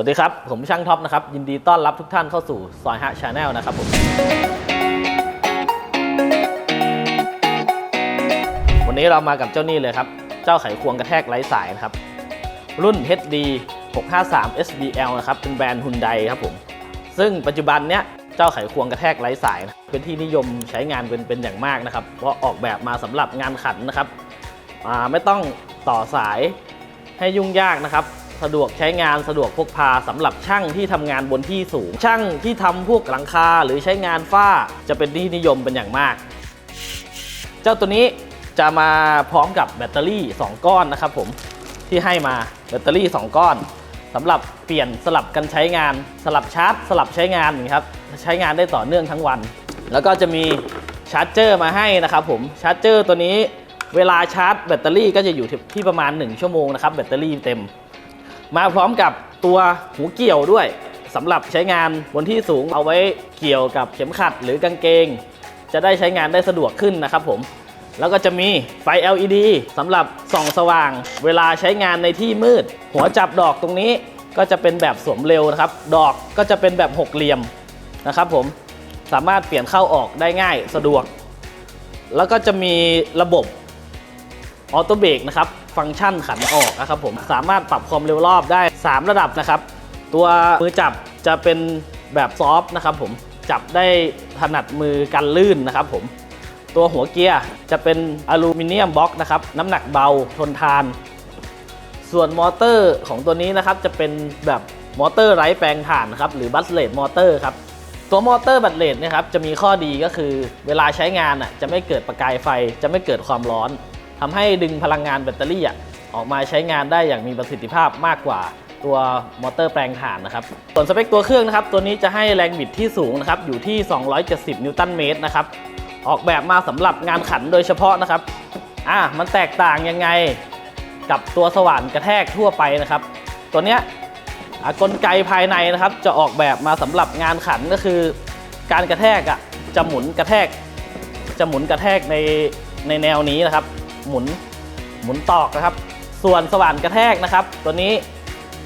วัสดีครับ ผมช่างท็อปนะครับ ยินดีต้อนรับทุกท่านเข้าสู่ซอยฮะชาแนลนะครับผม วันนี้เรามากับเจ้านี่เลยครับ เจ้าไขควงกระแทกไร้สายนะครับ รุ่น HD 653 SBL นะครับ เป็นแบรนด์ฮุนไดครับผม ซึ่งปัจจุบันเนี้ยเจ้าไขควงกระแทกไร้สายนะเป็นที่นิยมใช้งานเป็นเป็นอย่างมากนะครับ เพราะออกแบบมาสำหรับงานขันนะครับไม่ต้องต่อสายให้ยุ่งยากนะครับ สะดวกใช้งานสะดวกพกพาสำหรับช่างที่ทำงานบนที่สูง ช่างที่ทำพวกหลังคาหรือใช้งานฝ้าจะเป็นที่นิยมเป็นอย่างมาก เจ้าตัวนี้จะมาพร้อมกับแบตเตอรี่ 2 ก้อนนะครับผมที่ให้มาแบตเตอรี่ 2 ก้อนสำหรับเปลี่ยนสลับกันใช้งาน สลับชาร์จ สลับใช้งานอย่างนี้ครับใช้งานได้ต่อเนื่องทั้งวัน แล้วก็จะมีชาร์จเจอร์มาให้นะครับผมชาร์จเจอร์ตัวนี้เวลาชาร์จแบตเตอรี่ก็จะอยู่ที่ที่ประมาณ 1 ชั่วโมงนะครับแบตเตอรี่เต็ม มาพร้อมกับตัวหูเกี่ยวด้วยสำหรับใช้งานบนที่สูงเอาไว้เกี่ยวกับเข็มขัดหรือกางเกง จะได้ใช้งานได้สะดวกขึ้นนะครับผม แล้วก็จะมีไฟ LED สำหรับส่องสว่าง เวลาใช้งานในที่มืด หัวจับดอกตรงนี้ก็จะเป็นแบบสวมเร็วนะครับ ดอกก็จะเป็นแบบหกเหลี่ยมนะครับผมสามารถเปลี่ยนเข้าออกได้ง่ายสะดวก แล้วก็จะมีระบบออโตเบรกนะครับ ฟังก์ชันขันออกนะครับผมสามารถปรับความเร็วรอบได้ 3 ระดับนะครับ ตัวมือจับจะเป็นแบบซอฟต์นะครับผมจับได้ถนัดมือกันลื่นนะครับผมตัวหัวเกียร์จะเป็นอลูมิเนียมบล็อกนะครับน้ำหนักเบาทนทาน ส่วนมอเตอร์ของตัวนี้นะครับจะเป็นแบบมอเตอร์ไร้แปลงถ่านครับหรือบัสเลดมอเตอร์ครับตัวมอเตอร์บัสเลดนะครับจะมีข้อดีก็คือเวลาใช้งานอะจะไม่เกิดประกายไฟจะไม่เกิดความร้อน ทำให้ดึงพลังงานแบตเตอรี่ออกมาใช้งานได้อย่างมีประสิทธิภาพมากกว่าตัวมอเตอร์แปลงถ่านนะครับ ส่วนสเปคตัวเครื่องนะครับ ตัวนี้จะให้แรงบิดที่สูงนะครับ อยู่ที่ 270 นิวตันเมตรนะครับ ออกแบบมาสำหรับงานขันโดยเฉพาะนะครับ อะมันแตกต่างยังไงกับตัวสว่านกระแทกทั่วไปนะครับ ตัวเนี้ยกลไกภายในนะครับ จะออกแบบมาสำหรับงานขันก็คือ การกระแทกอะจะหมุนกระแทก จะหมุนกระแทกในในแนวนี้นะครับ หมุนหมุนตอกนะครับ ส่วนสว่านกระแทกนะครับ ตัวนี้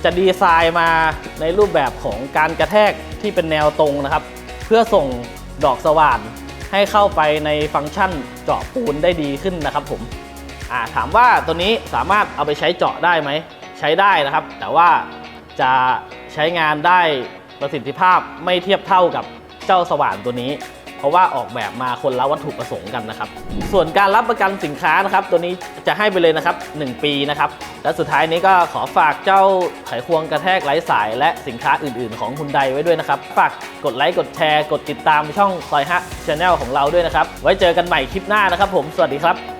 จะดีไซน์มาในรูปแบบของการกระแทกที่เป็นแนวตรงนะครับ เพื่อส่งดอกสว่านให้เข้าไปในฟังก์ชันเจาะปูนได้ดีขึ้นนะครับผมาถามว่าตัวนี้สามารถเอาไปใช้เจาะได้ไหม ใช้ได้นะครับ แต่ว่าจะใช้งานได้ประสิทธิภาพไม่เทียบเท่ากับเจ้าสว่านตัวนี้ เพราะว่าออกแบบมาคนละวัตถุประสงค์กันนะครับ ส่วนการรับประกันสินค้านะครับ ตัวนี้จะให้ไปเลยนะครับ 1 ปีนะครับ และสุดท้ายนี้ก็ขอฝากเจ้าไขควงกระแทกไร้สาย และสินค้าอื่น ๆ ของคุณใดไว้ด้วยนะครับ ฝากกดไลค์กดแชร์ กดติดตามช่องซอยฮะชาแนลของเราด้วยนะครับ ไว้เจอกันใหม่คลิปหน้านะครับ ผมสวัสดีครับ